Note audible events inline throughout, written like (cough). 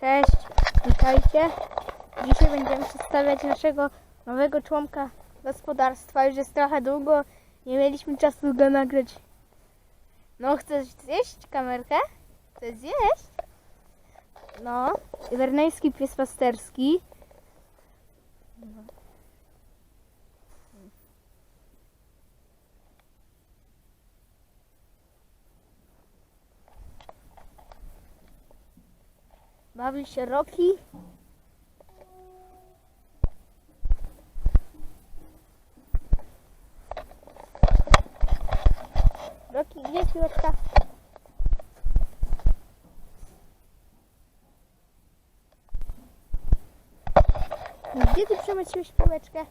Cześć, witajcie. Dzisiaj będziemy przedstawiać naszego nowego członka gospodarstwa. Już jest trochę długo, nie mieliśmy czasu go nagrać. No, chcesz zjeść kamerkę? Chcesz zjeść? No, werneński pies pasterski. Bawi się Roki. Roki, gdzie piłeczka? Gdzie ty przemyciłeś piłeczkę?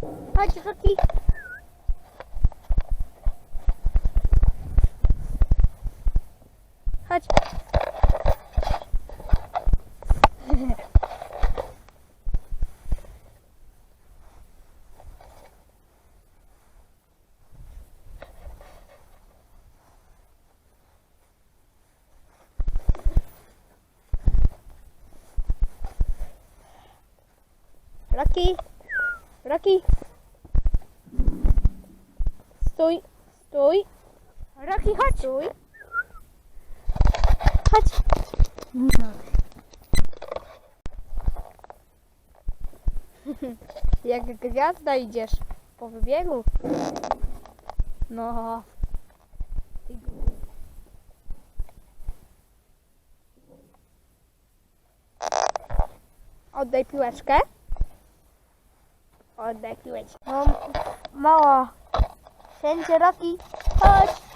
Chodź, Roki. Chodź. Roki. Roki. Stój. Stój. Roki, chodź. Stój. Chodź. No. (laughs) Jak gwiazda idziesz po wybiegu. No. Oddaj piłeczkę. Oddaj piłeczkę. No, mała. Wszędzie Roki. Chodź.